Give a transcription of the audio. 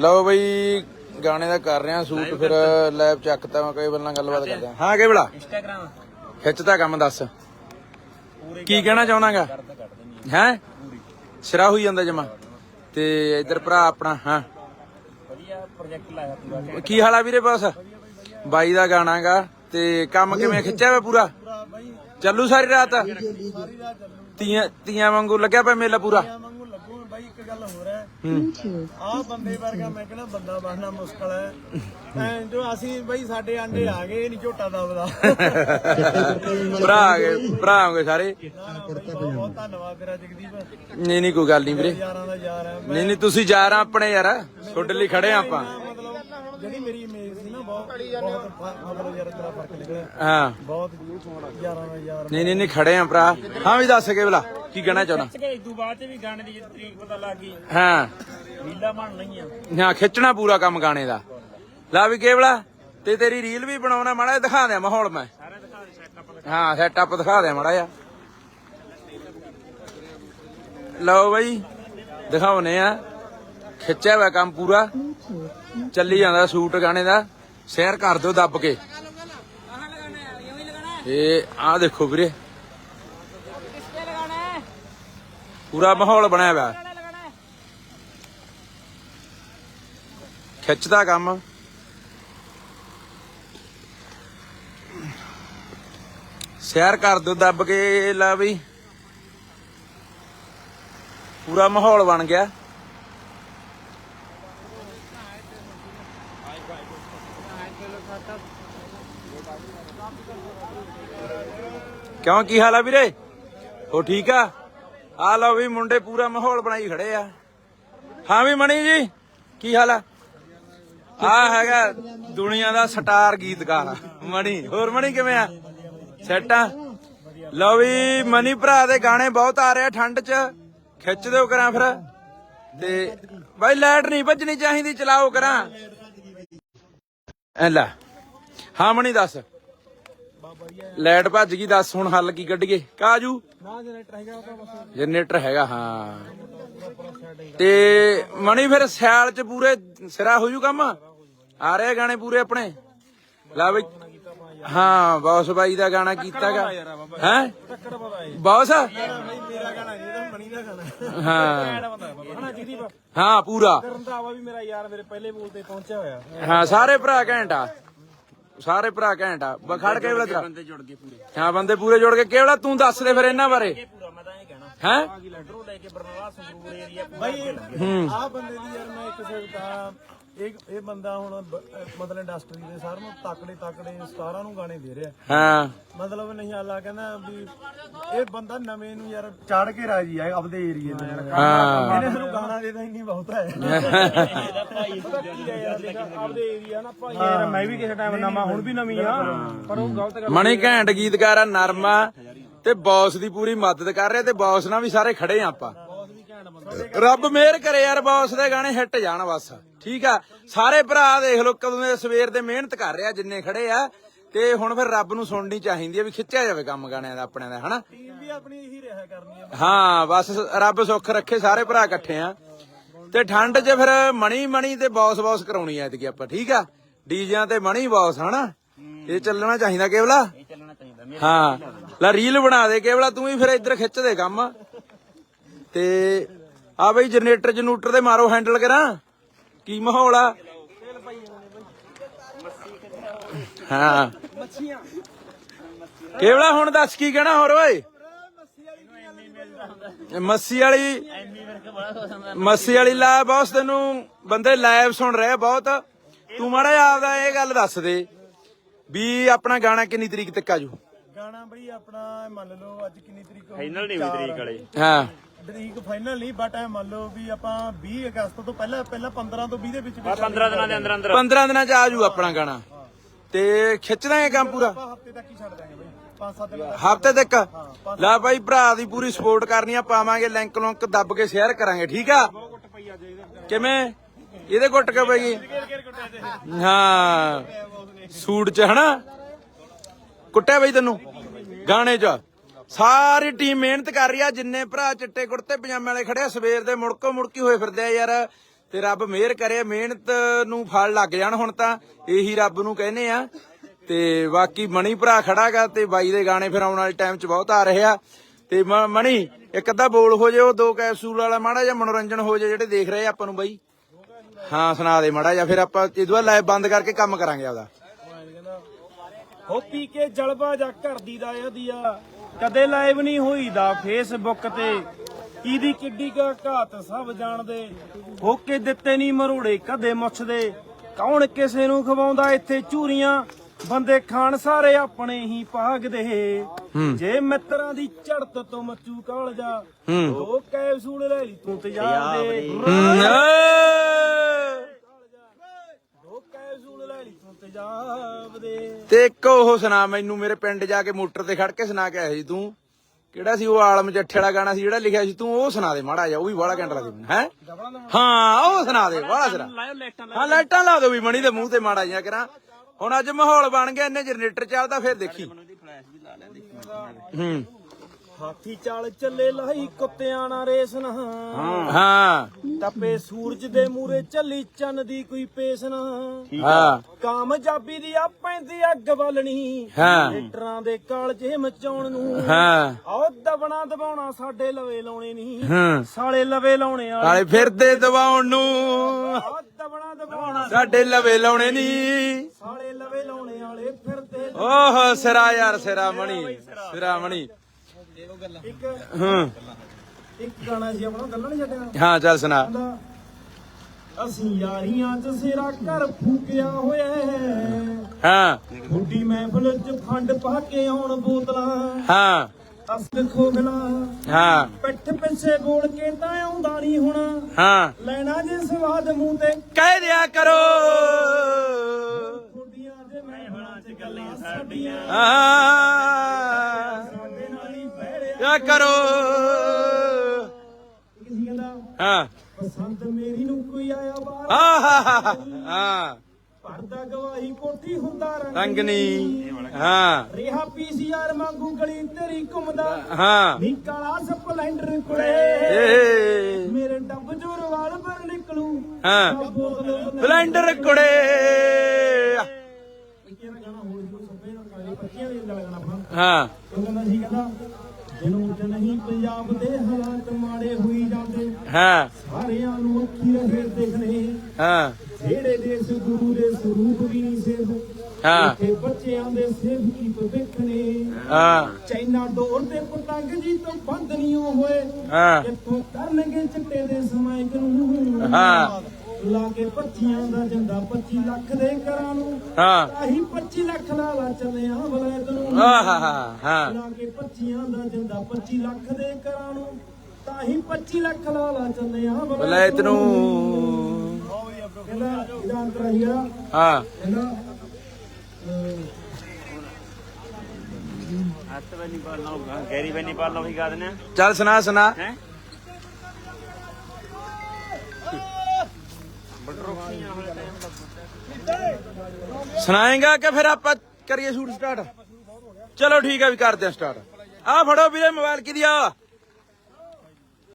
ਲਓ ਬਈ ਗਾਣੇ ਦਾ ਕਰ ਰਹੇ ਸ਼ੂਟ ਫਿਰ ਲੈਬ ਚੱਕਤਾ ਮੈਂ ਕਈ ਬੰਨਾਂ ਗੱਲਬਾਤ ਕਰਦੇ ਆ। ਹਾਂ। ਕੇਵਲਾ? ਇੰਸਟਾਗ੍ਰਾਮ ਖਿੱਚਦਾ ਕੰਮ ਦੱਸ। ਕੀ ਕਹਿਣਾ ਚਾਹਣਾਗਾ ਹੈ? ਸਿਰਾ ਹੋਈ ਜਾਂਦਾ ਜਮਾ। ਤੇ ਇੱਧਰ ਭਰਾ ਆਪਣਾ ਹਾਂ। ਵਧੀਆ ਪ੍ਰੋਜੈਕਟ ਲਾਇਆ ਪੂਰਾ। ਕੀ ਹਾਲ ਵੀਰੇ ਬਸ? ਬਾਈ ਦਾ ਗਾਣਾਗਾ ਤੇ ਕੰਮ ਕਿਵੇਂ? ਖਿੱਚਿਆ ਵਾ ਪੂਰਾ? ਚੱਲੂ ਸਾਰੀ ਰਾਤ? ਤੀਆਂ ਤੀਆਂ ਵਾਂਗੂ ਲੱਗਿਆ ਪਿਆ ਮੇਲਾ ਪੂਰਾ ਵਾਂਗੂ ਲੱਗੂ ਬਾਈ ਇੱਕ ਗੱਲ ਆਹ ਬੰਦੇ ਵਰਗਾ ਮੈਂ ਕਹਿੰਦਾ ਬੰਦਾ ਬਣਨਾ ਮੁਸ਼ਕਲ ਹੈ। ਐਂ ਜੋ ਅਸੀਂ ਬਾਈ ਸਾਡੇ ਆਂਡੇ ਆ ਗਏ ਨਹੀਂ ਝੋਟਾ ਦਬਦਾ। ਭਰਾ ਆ ਗਏ ਭਰਾ ਆ ਗਏ ਸਾਰੇ ਬਹੁਤ ਧੰਨਵਾਦ ਤੇਰਾ ਜਗਦੀਪ। ਨਹੀਂ ਨਹੀਂ ਕੋਈ ਗੱਲ ਨਹੀਂ ਵੀਰੇ। ਯਾਰਾਂ ਦਾ ਯਾਰ ਹੈ। ਨਹੀਂ ਨਹੀਂ ਤੁਸੀਂ ਜਾ ਰਾਂ ਆਪਣੇ ਯਾਰ। ਤੁਹਾਡੇ ਲਈ ਖੜੇ ਆ ਆਪਾਂ। ਮਤਲਬ ਜਿਹੜੀ ਮੇਰੀ ਇਮੇਜ ਸੀ ਹਾਂ। ਬਹੁਤ ਦਾ ਨਹੀਂ ਨਹੀਂ ਨਹੀਂ ਖੜੇ ਆ ਭਰਾ। ਹਾਂ ਵੀ ਦੱਸ ਕੇ ਬਲਾ ਕੀ ਕਹਿਣਾ ਚਾਹੁੰਦਾ? ਕਿ ਤੋਂ ਬਾਅਦ ਚ ਵੀ ਗਾਣੇ ਦੀ ਤਰੀਕ ਪਤਾ ਲੱਗ ਗਈ। ਹਾਂ। ਰੀਲਾ ਬਣ ਲਈਆਂ ਹਾਂ ਖਿੱਚਣਾ ਪੂਰਾ ਕੰਮ ਗਾਣੇ ਦਾ। ਲਾ ਵੀ ਕੇਵਲਾ ਤੇ ਤੇਰੀ ਰੀਲ ਵੀ ਬਣਾਉਣਾ ਮਾੜਾ ਦਿਖਾ ਦਿਆਂ ਮਾਹੌਲ ਮੈਂ। ਦੇ ਹਾਂ ਸੈਟਅਪ ਦਿਖਾ ਦਿਆਂ ਮਾੜਾ ਜਿਹਾ। ਲਓ ਬਈ ਦਿਖਾਉਨੇ ਆ। ਖਿੱਚਿਆ ਹੋਇਆ ਕੰਮ ਪੂਰਾ। ਚੱਲੀ ਜਾਂਦਾ ਸ਼ੂਟ ਗਾਣੇ ਦਾ। ਸ਼ੇਅਰ ਕਰ ਦਿਓ ਦੱਬ ਕੇ। ਇਹ ਆ ਦੇਖੋ ਵੀਰੇ। ਪੂਰਾ ਮਾਹੌਲ ਬਣਿਆ ਹੋਇਆ ਖਿੱਚਦਾ ਕੰਮ। ਸ਼ੇਅਰ ਕਰ ਦਿਓ ਦੱਬ ਕੇ ਲਾ ਬਈ। ਪੂਰਾ ਮਾਹੌਲ ਬਣ ਗਿਆ। ਕਿਉਂ, ਕੀ ਹਾਲ ਆ ਵੀਰੇ? ਹੋ ਠੀਕ ਆ? ਆ ਲਓ ਵੀ ਮੁੰਡੇ ਪੂਰਾ ਮਾਹੌਲ ਬਣਾਈ ਖੜੇ ਆ। ਹਾਂ ਵੀ ਮਣੀ ਜੀ, ਕੀ ਹਾਲ ਆ? ਆ ਹੈਗਾ ਦੁਨੀਆ ਦਾ ਸਟਾਰ ਗੀਤਕਾਰ ਮਣੀ ਹੋਰ ਮਣੀ ਕਿਵੇਂ ਆ? ਸੈਟ ਆ? ਲਓ ਵੀ ਮਨੀ ਭਰਾ ਦੇ ਗਾਣੇ ਬਹੁਤ ਆ ਰਹੇ ਠੰਡ 'ਚ। ਖਿੱਚ ਦਿਓ ਕਰਾਂ ਫਿਰ। ਤੇ ਬਾਈ ਲਾਈਟ ਨਹੀਂ ਭੱਜਣੀ ਚਾਹੀਦੀ, ਚਲਾਓ ਕਰਾਂ। ਐ ਲੈ। ਹਾਂ ਮਣੀ ਦੱਸ। ਲਾਈਟ ਭੱਜ ਗਈ ਦੱਸ ਹੁਣ ਹੱਲ ਕੀ ਕੱਢੀਏ। ਕਾਜੂ? ਨਾ ਜਨਰੇਟਰ ਹੈਗਾ ਉਹ ਤਾਂ ਬਸ ਜਨਰੇਟਰ ਹੈਗਾ ਹਾਂ। ਤੇ ਮਣੀ ਫਿਰ ਸਿਆਲ ਚ ਪੂਰੇ ਸਿਰਾ ਹੋ ਜੂ ਕੰਮ? ਆ ਰਹੇ ਗਾਣੇ ਪੂਰੇ ਆਪਣੇ? ਲਾ ਬਈ ਹਾਂ ਬੌਸ ਬਾਈ ਦਾ ਗਾਣਾ ਕੀਤਾਗਾ ਹੈ? ਬੌਸ? ਹਾਂ। ਪੂਰਾ। ਰੰਧਾਵਾ ਵੀ ਮੇਰਾ ਯਾਰ ਮੇਰੇ ਪਹਿਲੇ ਬੋਲ ਤੇ ਪਹੁੰਚਿਆ ਹੋਇਆ। ਹਾਂ ਸਾਰੇ ਭਰਾ ਘੈਂਟਾ ਸਾਰੇ ਭਰਾ ਘੈਂਟਾ ਬਖੜ ਕੇ ਤੇਰਾ ਬੰਦੇ ਜੁੜ ਗਏ ਪੂਰੇ। ਹਾਂ ਬੰਦੇ ਪੂਰੇ ਜੋੜ ਕੇ ਕਿਹੜਾ ਤੂੰ ਦੱਸ ਦੇ ਫਿਰ ਇਹਨਾਂ ਬਾਰੇ। ਪੂਰਾ ਮੈਂ ਤਾਂ ਇਹ ਕਹਿਣਾ। ਹੈ? ਇਧਰੋਂ ਲੈ ਕੇ ਬਰਨਾਲਾ ਸੰਗਰੂਰ ਏਰੀਆ ਬਾਈ ਆਹ ਬੰਦੇ ਦੀ ਯਾਰ ਮੈਂ ਇੱਕ ਸਿਰਤਾ ਇਹ ਇਹ ਬੰਦਾ ਹੁਣ ਬ- ਅਹ ਮਤਲਬ ਇੰਡਸਟਰੀ ਦੇ ਸਾਰਿਆਂ ਨੂੰ ਤਕੜੇ ਤਕੜੇ ਸਟਾਰਾਂ ਨੂੰ ਗਾਣੇ ਦੇ ਰਿਹਾ। ਹਾਂ। ਮਤਲਬ ਨਹੀਂ ਆਲਾ ਕਹਿੰਦਾ ਵੀ ਇਹ ਬੰਦਾ ਨਵੇਂ ਨੂੰ ਯਾਰ ਚੜ ਕੇ ਰਾਜੀ ਆ ਆਪਦੇ ਏਰੀਏ ਨੂੰ ਯਾਰ ਹਾਂ। ਇਹਨੇ ਸਾਨੂੰ ਗਾਣਾ ਦੇ ਤਾਂ ਇੰਨੀ ਬਹੁਤ ਹੈ। ਪਤਾ ਕੀ ਹੈ। ਯਾਰ ਦੇਖ ਆਪਦੇ ਏਰੀਆ ਨਾ ਭਾਈ। ਯਾਰ ਮੈਂ ਵੀ ਕਿਸੇ ਟਾਈਮ ਨਵਾਂ ਹੁਣ ਵੀ ਨਵੀਂ ਆ। ਪਰ ਉਹ ਗਲਤ ਗੱਲ ਮਣੀ ਘੈਂਟ ਗੀਤਕਾਰ ਆ ਨਰਮਾ। ਤੇ ਬੌਸ ਦੀ ਪੂਰੀ ਮਦਦ ਕਰ ਰਿਹਾ ਤੇ ਬੌਸ ਨਾਲ ਵੀ ਸਾਰੇ ਖੜੇ ਆ ਆਪਾਂ। ਰੱਬ ਮਿਹਰ ਕਰੇ ਯਾਰ ਬੌਸ ਦੇ ਗਾਣੇ ਹਿੱਟ ਜਾਣ ਬਸ। ਠੀਕ ਆ? ਸਾਰੇ ਭਰਾ ਦੇਖ ਲਓ ਕਦੋਂ ਦੇ ਸਵੇਰ ਦੇ ਮਿਹਨਤ ਕਰ ਰਿਹਾ ਜਿੰਨੇ ਖੜੇ ਆ। ਤੇ ਹੁਣ ਫਿਰ ਰੱਬ ਨੂੰ ਸੁਣਨੀ ਚਾਹੀਦੀ ਆ ਵੀ ਖਿੱਚਿਆ ਜਾਵੇ ਕੰਮ ਗਾਣਿਆਂ ਦਾ ਆਪਣਿਆਂ ਦਾ ਹਨਾ? ਟੀਮ ਵੀ ਆਪਣੀ ਇਹੀ ਰਿਹਾ ਕਰਨੀ ਆ। ਹਾਂ ਬਸ ਰੱਬ ਸੁੱਖ ਰੱਖੇ ਸਾਰੇ ਭਰਾ ਇਕੱਠੇ ਆ। ਤੇ ਠੰਡ 'ਚ ਫਿਰ ਮਣੀ ਮਣੀ ਤੇ ਬੌਸ ਬੌਸ ਕਰਾਉਣੀ ਐ ਤੇ ਆਪਾਂ ਠੀਕ ਆ? ਡੀਜਿਆਂ ਤੇ ਮਣੀ ਬੌਸ ਹਨਾ? ਇਹ ਚੱਲਣਾ ਚਾਹੀਦਾ ਕੇਵਲਾ? ਇਹ ਚੱਲਣਾ ਚਾਹੀਦਾ ਹਾਂ। ਲੈ ਰੀਲ ਬਣਾ ਦੇ ਕੇਵਲਾ ਤੂੰ ਵੀ ਫਿਰ ਇੱਧਰ ਖਿੱਚ ਦੇ ਕੰਮ। ਤੇ ਆ ਬਈ ਜਨਰੇਟਰ ਜਨੂਟਰ ਤੇ ਮਾਰੋ ਹੈਂਡਲ ਕਰਾਂ। ਕੀ ਮਾਹੌਲ ਆ? ਹਾਂ। ਕੇਵਲਾ ਹੁਣ ਦੱਸ ਕੀ ਕਹਿਣਾ ਹੋਰ ਓਏ? ਮੱਸੀ ਵਾਲੀ ਮੱਸੀ ਵਾਲੀ ਲਾ ਬੌਸ ਤੈਨੂੰ ਬੰਦੇ ਲਾਈਵ ਸੁਣ ਰਹੇ ਬਹੁਤ। ਤੂੰ ਮਾੜਾ ਆਪਦਾ ਇਹ ਗੱਲ ਦੱਸ ਦੇ ਵੀ ਆਪਣਾ ਗਾਣਾ ਕਿੰਨੀ ਤਰੀਕ ਤੱਕ ਆਜੂ ਗਾਣਾ ਬਈ ਆਪਣਾ ਮੰਨ ਲਓ ਅੱਜ ਕਿੰਨੀ ਤਰੀਕ ਹੋ ਫਾਈਨਲ ਨਹੀਂ ਹੋਈ ਤਰੀਕ ਵਾਲੇ। ਹਾਂ। ਤਰੀਕ ਫਾਈਨਲ ਨਹੀਂ ਬਟ ਐ ਮੰਨ ਲਓ ਵੀ ਆਪਾਂ 20 ਅਗਸਤ ਤੋਂ ਪਹਿਲਾਂ ਪਹਿਲਾਂ 15 ਤੋਂ 20 ਦੇ ਵਿੱਚ ਵਿੱਚ 15 ਦਿਨਾਂ ਦੇ ਅੰਦਰ ਅੰਦਰ। 15 ਦਿਨਾਂ ਚ ਆਜੂ ਆਪਣਾ ਗਾਣਾ। ਤੇ ਖਿੱਚ ਦਾਂਗੇ ਕੰਮ ਪੂਰਾ। ਹਫ਼ਤੇ ਤੱਕ ਹੀ ਛੱਡ ਦਾਂਗੇ ਬਈ। 5-7 ਦਿਨ ਤੱਕ। ਹਫ਼ਤੇ ਤੱਕ? ਲੈ ਬਾਈ ਭਰਾ ਦੀ ਪੂਰੀ ਸਪੋਰਟ ਕਰਨੀ ਆ ਪਾਵਾਂਗੇ ਲਿੰਕ ਲੁੰਕ ਦੱਬ ਕੇ ਸ਼ੇਅਰ ਕਰਾਂਗੇ ਠੀਕ ਆ? ਕਿਵੇਂ? ਇਹਦੇ ਕੁੱਟ ਕੇ ਪਈ ਹਾਂ। ਸੂਟ ਚ ਹਨਾ? ਕੁੱਟਿਆ ਬਈ ਤੈਨੂੰ ਗਾਣੇ ਚ। ਸਾਰੀ ਟੀਮ ਮਿਹਨਤ ਕਰ ਰਹੀ ਆ, ਜਿੰਨੇ ਭਰਾ ਚਿੱਟੇ ਕੁੜਤੇ ਪਜਾਮੇ ਵਾਲੇ ਖੜੇ ਆ, ਸਵੇਰ ਦੇ ਮੁੜਕੋ ਮੁੜਕੀ ਹੋਏ ਫਿਰਦੇ ਆ ਯਾਰ। ਤੇ ਰੱਬ ਮਿਹਰ ਕਰੇ, ਮਿਹਨਤ ਨੂੰ ਫਲ ਲੱਗ ਜਾਣ ਹੁਣ ਤਾਂ, ਇਹੀ ਰੱਬ ਨੂੰ ਕਹਿੰਦੇ ਆ। ਤੇ ਬਾਕੀ ਮਣੀ ਭਰਾ ਖੜਾਗਾ ਤੇ ਬਾਈ ਦੇ ਗਾਣੇ ਫਿਰ ਆਉਣ ਵਾਲੇ ਟਾਈਮ 'ਚ ਬਹੁਤ ਆ ਰਹੇ ਆ। ਤੇ ਮਣੀ, ਇੱਕ ਅੱਧਾ ਬੋਲ ਹੋ ਜੇ ਉਹ ਦੋ ਕੈਪਸੂਲ ਵਾਲਾ ਮਾੜਾ ਜਿਹਾ ਮਨੋਰੰਜਨ ਹੋ ਜੇ ਜਿਹੜੇ ਦੇਖ ਰਹੇ ਆ ਆਪਾਂ ਨੂੰ ਬਾਈ। ਹਾਂ, ਸੁਣਾ ਦੇ ਮਾੜਾ ਜਿਹਾ, ਫਿਰ ਆਪਾਂ ਇਹਦੋਂ ਲਾਈਵ ਬੰਦ ਕਰਕੇ ਕੰਮ ਕਰਾਂਗੇ ਆਪਦਾ। ਹੋ ਪੀ ਕੇ ਜਲਵਾ ਜਾ ਕਰਦੀ ਦਾ ਇਹਦੀਆ ਕਦੇ ਲਾਈਵ ਨਹੀਂ ਹੋਈਦਾ ਫੇਸਬੁੱਕ ਤੇ। ਕਿਹਦੀ ਕਿੱਡੀ ਕਾ ਘਾਤ ਸਭ ਜਾਣਦੇ। ਹੋ ਕੇ ਦਿੱਤੇ ਨਹੀਂ ਮਰੋੜੇ ਕਦੇ ਮੁੱਛਦੇ। ਕੌਣ ਕਿਸੇ ਨੂੰ ਖਵਾਉਂਦਾ ਇੱਥੇ ਚੂਰੀਆਂ? ਬੰਦੇ ਖਾਣ ਸਾਰੇ ਆਪਣੇ ਹੀ ਭਾਗਦੇ। ਜੇ ਮਿੱਤਰਾਂ ਦੀ ਝੜਤ ਤੋਂ ਮੱਚੂ ਕਾਲ ਜਾ ਦੋ ਕੈਪਸੂਲ ਲੈ ਲਈ ਤੂੰ ਤੇਜ਼ਾਬ ਦੇ ਹਮ, ਏ। ਦੋ ਕੈਪਸੂਲ ਤੂੰ ਦੇ। ਇੱਕ ਉਹ ਸੁਣਾ ਮੈਨੂੰ ਮੇਰੇ ਪਿੰਡ ਜਾ ਕੇ ਮੋਟਰ ਤੇ ਖੜ ਕੇ ਸੁਣਾ ਕੇ ਆਇਆ ਸੀ ਤੂੰ। ਕਿਹੜਾ ਸੀ ਉਹ ਆਲਮ ਜੱਠੇ ਵਾਲਾ ਗਾਣਾ ਸੀ ਜਿਹੜਾ ਲਿਖਿਆ ਸੀ ਤੂੰ ਉਹ ਸੁਣਾ ਦੇ ਮਾੜਾ ਜਿਹਾ ਉਹ ਵੀ ਬਾਹਲਾ ਘੰਟਾ ਲੱਗਦਾ ਮੈਨੂੰ ਹੈ? ਹਾਂ ਉਹ ਸੁਣਾ ਦੇ ਬਾਹਲਾ ਸੁਣਾ। ਹਾਂ ਲਾਈਟਾਂ ਲਾ ਦਿਓ ਵੀ ਮਣੀ ਦੇ ਮੂੰਹ ਤੇ ਮਾੜਾ ਜਿਹਾ ਕਰਾਂ। ਹੁਣ ਅੱਜ ਮਾਹੌਲ ਬਣ ਗਿਆ ਇਹਨੇ ਜਨਰੇਟਰ ਚੱਲਦਾ ਫਿਰ ਦੇਖੀ। ਹੂੰ। ਹਾਥੀ ਚਾਲ ਚੱਲੇ ਲਾਈ ਕੁੱਤਿਆਂ ਨਾਲ ਰੇਸ ਨਾ। ਹਾਂ। ਟੱਪੇ ਸੂਰਜ ਦੇ ਮੂਰੇ ਚੱਲੀ ਚੰਨ ਦੀ ਕੋਈ ਪੇਸ ਨਾ। ਹਾਂ। ਕਾਮਯਾਬੀ ਦੀ ਆ ਪੈਂਦੀ ਅੱਗ ਬਲਣੀ। ਹਾਂ। ਲੀਟਰਾਂ ਦੇ ਕਾਲਜੇ ਮਚਾਉਣ ਨੂੰ। ਹਾਂ। ਆਓ ਦਬਣਾ ਦਬਾਉਣਾ ਸਾਡੇ ਲਵੇ ਲਾਉਣੇ ਨਹੀਂ। ਹਾਂ। ਸਾਲੇ ਲਵੇ ਲਾਉਣੇ ਵਾਲੇ। ਫਿਰਦੇ ਦਵਾਉਣ ਨੂੰ। ਆਓ ਦਬਣਾ ਦਬਾਉਣਾ। ਸਾਡੇ ਲਵੇ ਲਾਉਣੇ ਨਹੀਂ। ਸਾਲੇ ਲਵੇ ਲਾਉਣੇ ਵਾਲੇ ਫਿਰਦੇ। ਓਹ ਸਿਰਾ ਯਾਰ ਸਿਰਾ ਮਣੀ। ਸਿਰਾ ਮਣੀ। ਇੱਕ ਹੂੰ। ਇੱਕ ਗਾਣਾ ਸੀ ਆਪਣਾ ਗੱਲਾਂ ਨਹੀਂ ਛੱਡਿਆ? ਹਾਂ ਚੱਲ ਸੁਣਾ। ਅਸੀਂ ਯਾਰੀਆਂ 'ਚ ਸਿਰਾ ਘਰ ਫੂਕਿਆ ਹੋਇਆ ਹੈ। ਹਾਂ। ਬੁੱਢੀ ਮਹਿਫਲ 'ਚ ਫੰਡ ਪਾ ਕੇ ਆਉਣ ਬੋਤਲਾਂ। ਹਾਂ। ਅਸਲ ਖੋਗਲਾ ਹਾਂ। ਪਿੱਠ ਪਿੱਛੇ ਬੋਲ ਕੇ ਤਾਂ ਆਉਂਦਾ ਨਹੀਂ ਹੋਣਾ। ਹਾਂ। ਲੈਣਾ ਜੇ ਸਵਾਦ ਮੂੰਹ ਤੇ। ਕਹਿ ਦਿਆ ਕਰੋ। ਖੁੱਡੀਆਂ ਦੇ ਮਹਿਫਲਾਂ 'ਚ ਗੱਲਾਂ ਸਾਡੀਆਂ। ਹੀ। ਕਿਆ ਕਰੋ। ਹਾਂ। ਪਸੰਦ ਮੇਰੀ ਨੂੰ ਕੋਈ ਆਇਆ ਬਾਹਰ। ਆਹ ਹਾਂ ਭਰਦਾ ਗਵਾਹੀ ਕੋਠੀ ਹੁੰਦਾ ਰੰਗ ਰੰਗਨੀ। ਹਾਂ। ਰਿਹਾ ਪੀਸੀਆਰ ਵਾਂਗੂ ਗਲੀ ਤੇਰੀ ਘੁੰਮਦਾ। ਹਾਂ। ਨੀ ਕਾਲਾ ਸਪਲੈਂਡਰ ਕੁੜੇ ਮੇਰੇ ਡੱਬ ਜੋ ਰਿਵਾਲਵਰ ਨਿਕਲੂ। ਹਾਂ। ਬਲੈਂਡਰ ਕੁੜੇ ਹਾਂ। ਉਹ ਕਹਿੰਦਾ ਸੀ ਕਹਿੰਦਾ ਜਨੂੰ ਤੇ ਨਹੀਂ ਪੰਜਾਬ ਦੇ ਹਾਲਾਤ ਮਾੜੇ ਹੋਈ ਜਾਂਦੇ। ਹਾਂ। ਸਾਰਿਆਂ ਨੂੰ ਅੱਖੀ ਰਹੇ ਦੇਖਣੇ ਹਾਂ। ਜਿਹੜੇ ਦੇਸ ਗੁਰੂ ਦੇ ਸਰੂਪ ਵੀ ਨਹੀਂ ਸੇਵ ਹਾਂ। ਤੇ ਬੱਚਿਆਂ ਦੇ ਸੇਵ ਕੀ ਭਵਿੱਖ ਨੇ। ਹਾਂ। ਚਾਈਨਾ ਡੋਰ ਤੇ ਪਤੰਗ ਜੀ ਤੋਂ ਬੰਦ ਨਹੀਂ ਹੋਏ। ਹਾਂ। ਕਿੱਥੋਂ ਕਰਨਗੇ ਚਿੱਟੇ ਦੇ ਸਮਾਇਕ ਨੂੰ। ਹਾਂ। ਲਾ ਕੇ ਪੱਚੀਆਂ ਦਾ ਜੰਦਾ 25 ਲੱਖ ਦੇ ਘਰਾਂ ਨੂੰ। ਹਾਂ। ਆਹੀ 25 ਲੱਖ ਲਾਲਾ ਚੱਲਿਆ ਬਲੈਤ ਨੂੰ। ਆਹ ਹਾਂ ਲਾ ਕੇ 25 ਦਾ ਜੰਦਾ 25 ਲੱਖ ਦੇ ਘਰਾਂ ਨੂੰ। ਤਾਂ ਹੀ 25 ਲੱਖ ਲਾਲਾ ਚੱਲਿਆ ਬਲੈਤ ਨੂੰ। ਕਹਿੰਦਾ ਇਹਦਾ ਅੰਤਰ ਹੀਰਾ ਹਾਂ। ਕਹਿੰਦਾ ਅਹ, ਹੱਥ ਵੀ ਨਹੀਂ ਪਾਲਣਾ ਹੋਊਗਾ ਗੈਰੀ ਵੀ ਨਹੀਂ ਪਾਲਣਾ ਵੀ ਗਾ ਦਿੰਦੇ ਚੱਲ ਸੁਣਾ ਸੁਣਾ। ਹੈ? ਸੁਣਾਏਗਾ ਕਿ ਫਿਰ ਆਪਾਂ ਕਰੀਏ ਸ਼ੂਟ ਸਟਾਰਟ ਚਲੋ ਠੀਕ ਹੈ, ਵੀ ਕਰਦੇ ਆ ਸਟਾਰਟ ਆ ਫੜੋ ਵੀਰੇ ਮੋਬਾਈਲ ਕਿਹਦੀ ਆ?